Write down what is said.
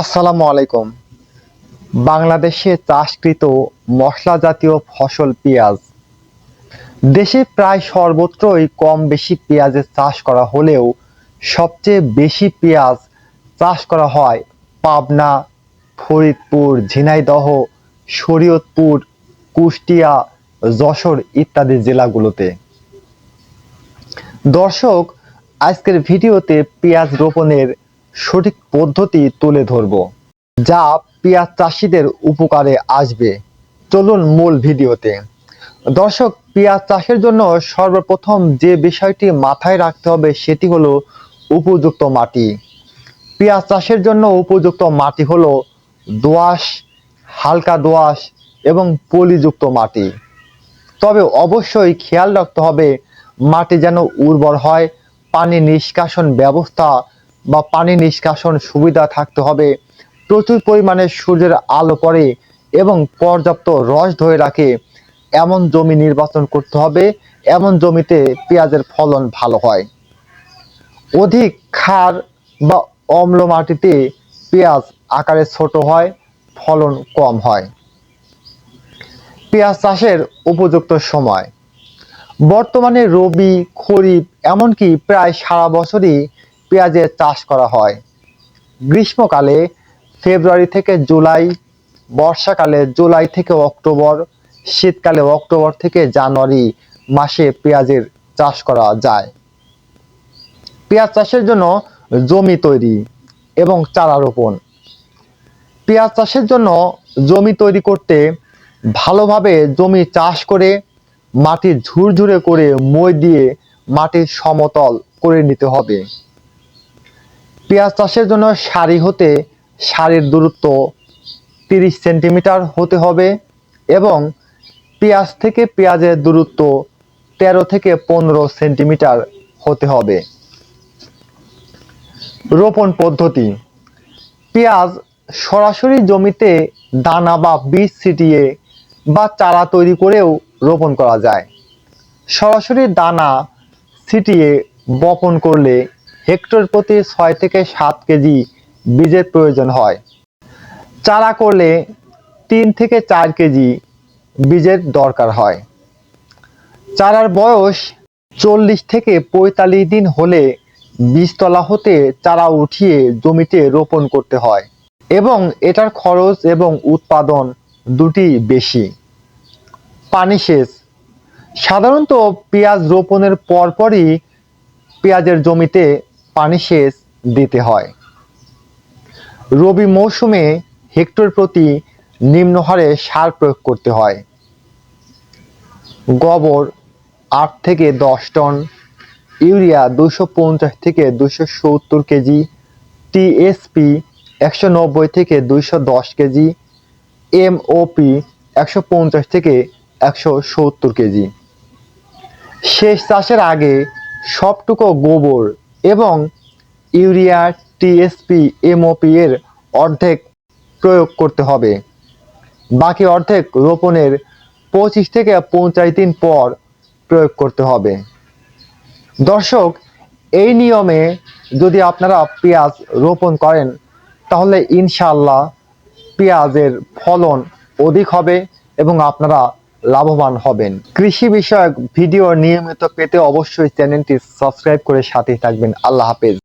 আসসালামু আলাইকুম। বাংলাদেশে চাষকৃত মশলা জাতীয় ফসল পেঁয়াজ। দেশে প্রায় সর্বত্রই কম বেশি পেঁয়াজের চাষ করা হলেও সবচেয়ে বেশি পেঁয়াজ চাষ করা হয় পাবনা, ফরিদপুর, ঝিনাইদহ, শরীয়তপুর, কুষ্টিয়া, যশোর ইত্যাদি জেলাগুলোতে। দর্শক, আজকের ভিডিওতে পেঁয়াজ রোপণের সঠিক পদ্ধতি তুলে ধরব, যা পেঁয়াজ চাষিদের উপকারে আসবে। চলুন মূল ভিডিওতে। দর্শক, পেঁয়াজ চাষের জন্য সর্বপ্রথম যে বিষয়টি মাথায় রাখতে হবে সেটি হলো উপযুক্ত মাটি। পেঁয়াজ চাষের জন্য উপযুক্ত মাটি হলো দোআঁশ, হালকা দোআঁশ এবং পলিযুক্ত মাটি। তবে অবশ্যই খেয়াল রাখতে হবে মাটি যেন উর্বর হয়, পানি নিষ্কাশন ব্যবস্থা বা পানি নিষ্কাশন সুবিধা থাকতে হবে। প্রচুর পরিমাণে সূর্যের আলো পড়ে এবং পর্যাপ্ত রস ধরে রাখে। এমন জমি নির্বাচন করতে হবে, এমন জমিতে পেঁয়াজের ফলন ভালো হয়। অধিক ক্ষার বা অম্ল মাটিতে পেঁয়াজ আকারে ছোট হয়, ফলন কম হয়। পেঁয়াজ চাষের উপযুক্ত সময়। বর্তমানে রবি, খরিফ, এমনকি প্রায় সারা বছরই পেঁয়াজের চাষ করা হয়। গ্রীষ্মকালে ফেব্রুয়ারি থেকে জুলাই, বর্ষাকালে জুলাই থেকে অক্টোবর, শীতকালে অক্টোবর থেকে জানুয়ারি মাসে পেঁয়াজের চাষ করা যায়। পেঁয়াজ চাষের জন্য জমি তৈরি এবং চারা রোপণ। পেঁয়াজ চাষের জন্য জমি তৈরি করতে ভালোভাবে জমি চাষ করে, মাটি ঝুরঝুরে করে মই দিয়ে মাটির সমতল করে নিতে হবে। পেঁয়াজ চাষের জন্য সারি হতে সারির দূরত্ব তিরিশ সেন্টিমিটার হতে হবে এবং পেঁয়াজ থেকে পেঁয়াজের দূরত্ব তেরো থেকে পনেরো সেন্টিমিটার হতে হবে। রোপণ পদ্ধতি। পেঁয়াজ সরাসরি জমিতে দানা বা বীজ ছিটিয়ে বা চারা তৈরি করেও রোপণ করা যায়। সরাসরি দানা ছিটিয়ে বপন করলে হেক্টর প্রতি ছয় থেকে সাত কেজি বীজের প্রয়োজন হয়। চারা করলে তিন থেকে চার কেজি বীজের দরকার হয়। চারার বয়স চল্লিশ থেকে পঁয়তাল্লিশ দিন হলে বীজতলা হতে চারা উঠিয়ে জমিতে রোপণ করতে হয় এবং এটার খরচ এবং উৎপাদন দুটি বেশি। পানি সেচ। সাধারণত পেঁয়াজ রোপণের পরপরই পেঁয়াজের জমিতে পানি সেচ দিতে হয়। রবি মৌসুমে হেক্টর প্রতি নিম্ন হারে সার প্রয়োগ করতে হয়। গোবর আট থেকে দশ টন, ইউরিয়া দুশো পঞ্চাশ থেকে দুশো সত্তর কেজি টিএসপি একশো নব্বই থেকে দুইশো দশ কেজি এমওপি একশো পঞ্চাশ থেকে একশো সত্তর কেজি। শেষ চাষের আগে সবটুকু গোবর এবং ইউরিয়া টিএসপি এমওপি এর অর্ধেক প্রয়োগ করতে হবে। বাকি অর্ধেক রোপণের পঁচিশ থেকে পঞ্চাশ দিন পর প্রয়োগ করতে হবে। দর্শক, এই নিয়মে যদি আপনারা পেঁয়াজ রোপণ করেন, তাহলে ইনশাআল্লাহ পেঁয়াজের ফলন অধিক হবে এবং আপনারা লাভবান হবেন। কৃষি বিষয়ক ভিডিও নিয়মিত পেতে অবশ্যই চ্যানেলটি সাবস্ক্রাইব করে সাথে থাকবেন। আল্লাহ হাফেজ।